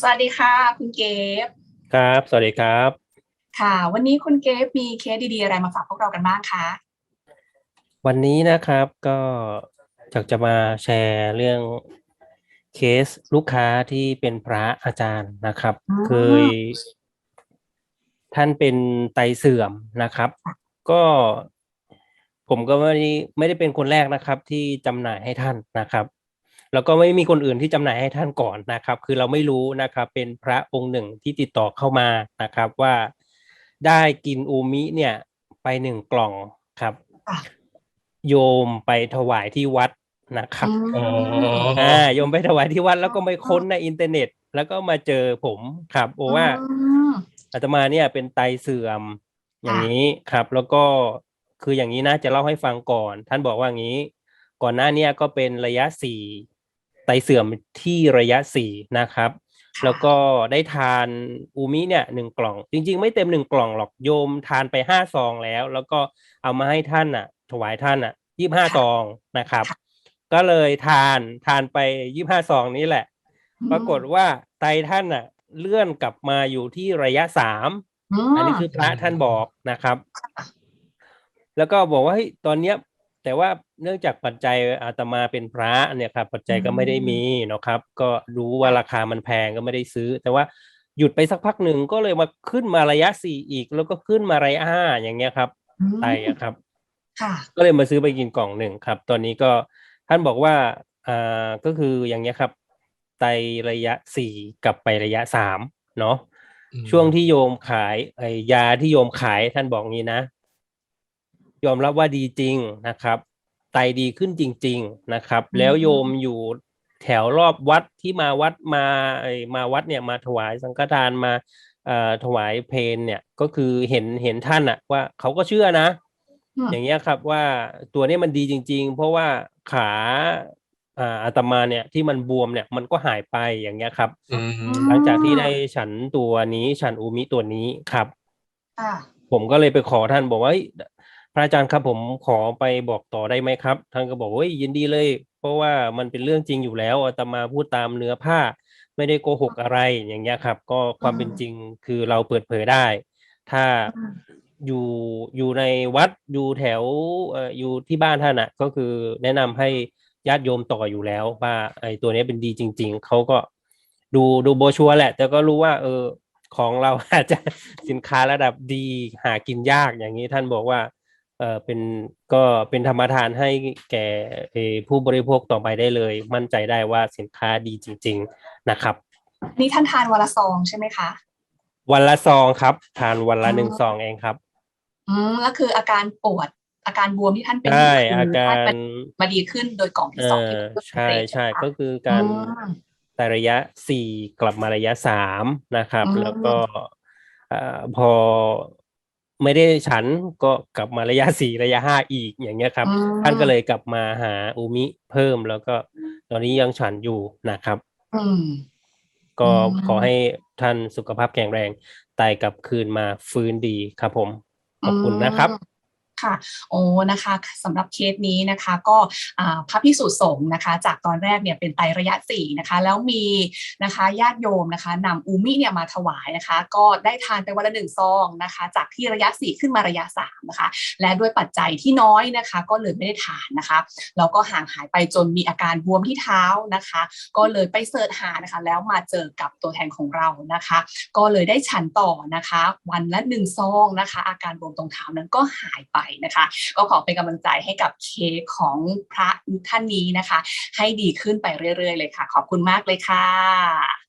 สวัสดีค่ะ คุณเกฟครับ สวัสดีครับ ค่ะ วันนี้คุณเกฟมีเคสดีๆอะไรมาฝากพวกเรากันบ้างคะวันนี้นะครับก็อยากจะมาแชร์เรื่องเคสลูกค้าที่เป็นพระอาจารย์นะครับอืมเคย ท่านเป็นไตเสื่อมนะครับ ก็ผมก็ไม่ได้ไม่ได้เป็นคนแรกนะครับ ที่จำหน่ายให้ท่านนะครับ แล้วก็ไม่มีคนอื่นที่จำหน่ายให้ท่านก่อนนะครับ คือเราไม่รู้นะครับเป็นพระองค์หนึ่งที่ติดต่อเข้ามานะครับว่าได้กินอูมิเนี่ยไปหนึ่งกล่องครับค่ะโยมไปถวายที่วัดนะครับอืมอ่าโยมไปถวายที่วัดแล้วก็ไปค้นในอินเทอร์เน็ต แล้วก็มาเจอผมครับโอว่าอืมอาตมาเนี่ยเป็นไตเสื่อมอย่างนี้ครับ แล้วก็คืออย่างนี้นะจะเล่าให้ฟังก่อน ท่านบอกว่างี้ ก่อนหน้าเนี้ก็เป็นระยะสี่ ไตเสื่อมที่ระยะสี่นะครับ แล้วก็ได้ทานอูมิเนี่ยหนึ่งกล่อง จริง ๆ ไม่เต็มหนึ่งกล่องหรอกโยมทานไปห้าซองแล้ว แล้วก็เอามาให้ท่านอะ ถวายท่านอะยี่ห้าซองนะครับ ก็เลยทานทานไปยี่ห้าซองนี้แหละ ปรากฏว่าไตท่านอะ เลื่อนกลับมาอยู่ที่ระยะสามมอันนี้คือพระท่านบอกนะครับ แล้วก็บอกว่าเฮ้ยตอนเนี้ย แต่ว่าเนื่องจากปัจจัยอาตมาเป็นพระเนี่ยครับปัจจัยก็ไม่ได้มีเนาะครับ ก็รู้ว่าราคามันแพงก็ไม่ได้ซื้อ แต่ว่าหยุดไปสักพักหนึ่งก็เลยมาขึ้นมาระยะสี่อีก แล้วก็ขึ้นมาระยะห้าอย่างเงี้ยครับอืมไตอะครับค่ะก็เลยมาซื้อไปกินกล่องหนึ่งครับ ตอนนี้ก็ท่านบอกว่าอ่าก็คืออย่างเงี้ยครับ ไตระยะสี่กลับไประยะสามเนาะอืมช่วงที่โยมขายไอ้ยาที่โยมขายท่านบอกงี้นะ ยอมรับว่าดีจริงนะครับ ไตดีขึ้นจริง ๆนะครับอืมแล้วโยมอยู่แถวรอบวัดที่มาวัดมาไอ้มาวัดเนี่ยมาถวายสังฆทานมาเอ่อถวายเพลเนี่ยก็คือเห็นเห็นท่านอะว่าเขาก็เชื่อนะอืมอย่างเงี้ยครับว่าตัวเนี้ยมันดีจริง ๆ เพราะว่าขาอ่าอาตมาเนี่ยที่มันบวมเนี่ยมันก็หายไปอย่างเงี้ยครับอืมหลังจากที่ได้ฉันตัวนี้ฉันอูมิตัวนี้ครับค่ะผมก็เลยไปขอท่านบอกว่าเฮ้ย พระอาจารย์ครับผมขอไปบอกต่อได้ไหมครับ ท่านก็บอกว่าเฮ้ยยินดีเลย เพราะว่ามันเป็นเรื่องจริงอยู่แล้วอาตมาพูดตามเนื้อผ้า ไม่ได้โกหกอะไรอย่างเงี้ยครับ ก็ความเป็นจริงคือเราเปิดเผยได้ ถ้าอืมอยู่อยู่ในวัดอยู่แถวเอ่ออยู่ที่บ้านท่านอะก็คือแนะนำให้ญาติโยมต่ออยู่แล้วว่าไอ้ตัวเนี้ยเป็นดีจริง ๆเขาก็ดูดูโบรชัวร์แหละ แต่ก็รู้ว่า เออของเราอาจจะสินค้าระดับดีหากินยากอย่างนี้ท่านบอกว่า เออเป็นก็เป็นธรรมทานให้แก่เอ่อผู้บริโภคต่อไปได้เลย มั่นใจได้ว่าสินค้าดีจริง ๆนะครับ นี่ท่านทานวันละซองใช่ไหมคะ วันละซองครับ ทานวันละอ๋อหนึ่งซองเองครับ อืมแล้วคืออาการปวดอาการบวมที่ท่านเป็นใช่ยู่อาคือการท่นมาดีขึ้นโดยกล่องที่เอสองที่อเพิ่มใช่เรทใช่ไหมคะก็คือการอืมแต่ระยะสี่กลับมาระยะสามนะครับอืมแล้วก็เอ่อพอ ไม่ได้ฉันก็กลับมาระยะสี่ระยะห้าอีกอย่างเงี้ยครับอืมท่านก็เลยกลับมาหาอูมิเพิ่มแล้วก็ ตอนนี้ยังฉันอยู่นะครับอืมก็อืมขอให้ท่านสุขภาพแข็งแรงไตกลับคืนมาฟื้นดีครับผม ขอบคุณนะครับอืม ค่ะ โอ้นะคะสำหรับเคสนี้นะคะก็พระพิสุสงฆ์นะคะ จากตอนแรกเนี่ยเป็นไตระยะสี่นะคะแล้วมีนะคะญาติโยมนะคะนำอูมิเนี่ยมาถวายนะคะ ก็ได้ทานไปวันละหนึ่งซองนะคะ จากที่ระยะสี่ขึ้นมาระยะสามนะคะ และด้วยปัจจัยที่น้อยนะคะ ก็เลยไม่ได้ทานนะคะแล้วก็ห่างหายไปจนมีอาการบวมที่เท้านะคะ ก็เลยไปเสิร์ชหานะคะ แล้วมาเจอกับตัวแทนของเรานะคะ ก็เลยได้ฉันต่อนะคะ วันละหนึ่งซองนะคะ อาการบวมตรงเท้านั้นก็หายไปนะคะ ก็ขอเป็นกำลังใจให้กับเคของพระท่านนี้นะคะ ให้ดีขึ้นไปเรื่อย ๆ เลยค่ะ ขอบคุณมากเลยค่ะ